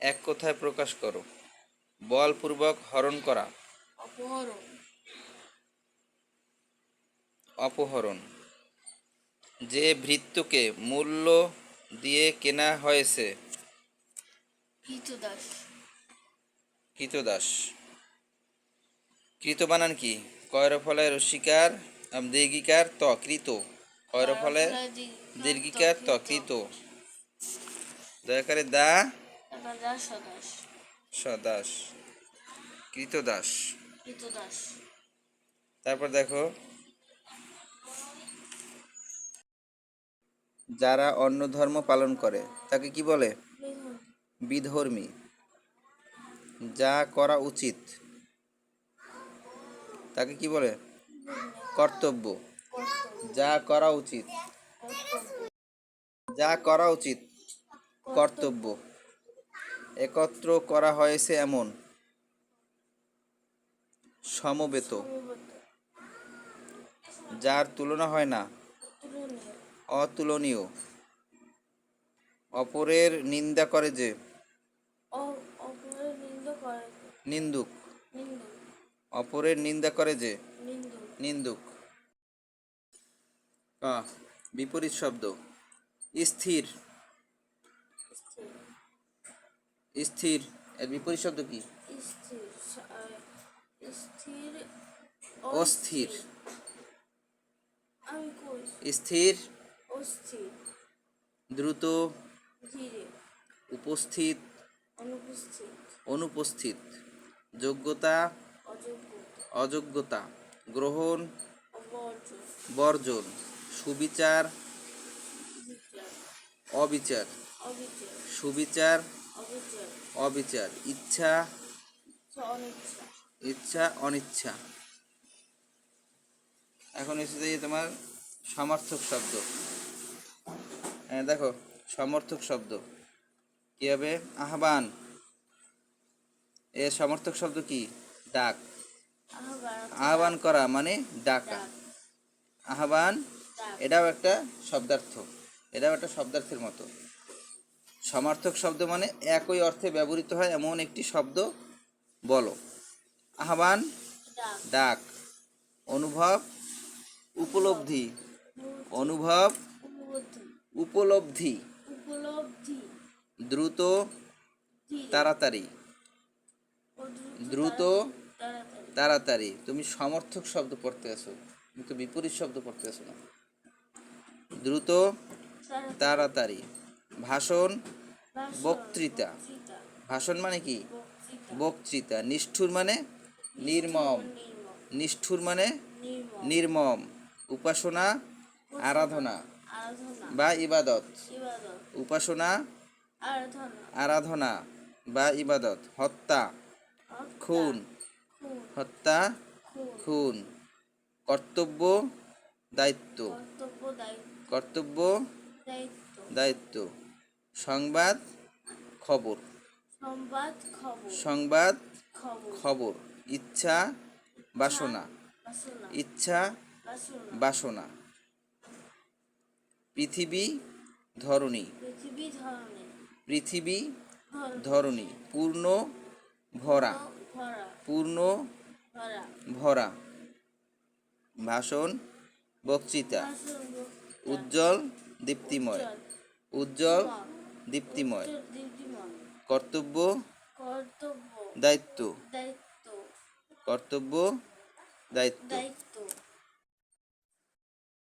এক কথায় প্রকাশ করো। বলপূর্বক হরণ করা। অপহরণ। অপহরণ। যে ভৃত্যকে মূল্য দিয়ে কেনা হয়েছে। কৃতদাস কৃতদাস কৃত বানান কি? কয়র ফলে রসিকার দীর্ঘিকার ত কৃত। কয়র ফলে দীর্ঘিকার ত কৃত। দয়াকারে দা সদাস। কৃতদাস। তারপর দেখো। যারা অন্য ধর্ম পালন করে তাকে কি বলে? বিধর্মী। যা করা উচিত তাকে কি বলে? কর্তব্য। যা করা উচিত। যা করা উচিত কর্তব্য। একত্র করা হয়েছে এমন। সমবেত। যার তুলনা হয় না। অতুলনীয়। অপরের নিন্দা করে যে। নিন্দুক। অপরের নিন্দা করে যে। নিন্দুক। বিপরীত শব্দ। স্থির। স্থির এর বিপরীত শব্দ কি? স্থির স্থির অস্থির। স্থির। অস্থির। দ্রুত। উপস্থিত। অনুপস্থিত। যোগ্যতা। অযোগ্যতা। গ্রহণ। বর্জন। সুবিচার। অবিচার। সুবিচার। অবিচার। ইচ্ছা ইচ্ছা, অনিচ্ছা। এখন এসেছে যে তোমার সমর্থক শব্দ। হ্যাঁ দেখো, সমর্থক শব্দ। কি হবে? আহ্বান। এর সমর্থক শব্দ কি? ডাক। আহ্বান করা মানে ডাক। আহ্বান, এটাও একটা শব্দার্থ। এটাও একটা শব্দার্থের মতো। সমার্থক শব্দ মানে একই অর্থে ব্যবহৃত হয়, এমন একটি শব্দ বলো। আহ্বান, ডাক। অনুভব, উপলব্ধি। অনুভব, উপলব্ধি। দ্রুত, তাড়াতাড়ি। দ্রুত, তাড়াতাড়ি। তুমি সমর্থক শব্দ পড়তে আসো কিন্তু বিপরীত শব্দ পড়তে আসো না। দ্রুত, তাড়াতাড়ি। ভাষণ, বক্তৃতা। ভাষণ মানে কি? বক্তৃতা। নিষ্ঠুর মানে নির্মম। নিষ্ঠুর মানে নির্মম। উপাসনা, আরাধনা বা ইবাদত। উপাসনা, আরাধনা বা ইবাদত। হত্যা, খুন। হত্যা, খুন। কর্তব্য, দায়িত্ব। কর্তব্য, দায়িত্ব। সংবাদ খবর। সংবাদ খবর। সংবাদ খবর। ইচ্ছা বাসনা। ইচ্ছা বাসনা। পৃথিবী ধরণী। পৃথিবী ধরণী। পূর্ণ ভরা। পূর্ণ ভরা। ভাষণ বক্তৃতা। উজ্জ্বল দীপ্তিময়। উজ্জ্বল দীপ্তিময়। কর্তব্য? কর্তব্য। দায়িত্ব। দায়িত্ব। কর্তব্য? দায়িত্ব।